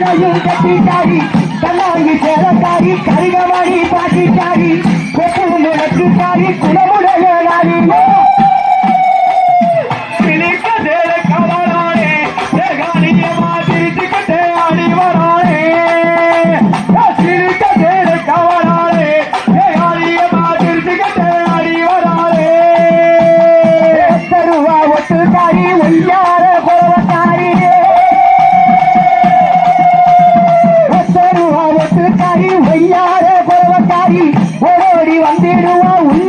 కట్టించాలి కన్నాయి చేరతాయి. కరిగమని పాటించాలి. కొట్టులు నచ్చుతాయి కులముడలాలి ஓடி வந்திடுவா உள்ள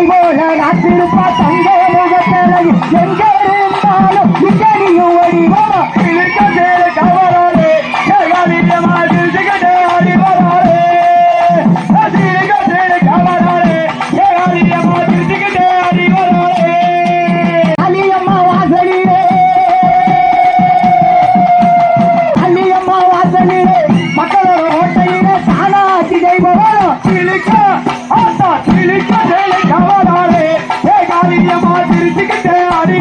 தாய் போல காத்திருப்பார்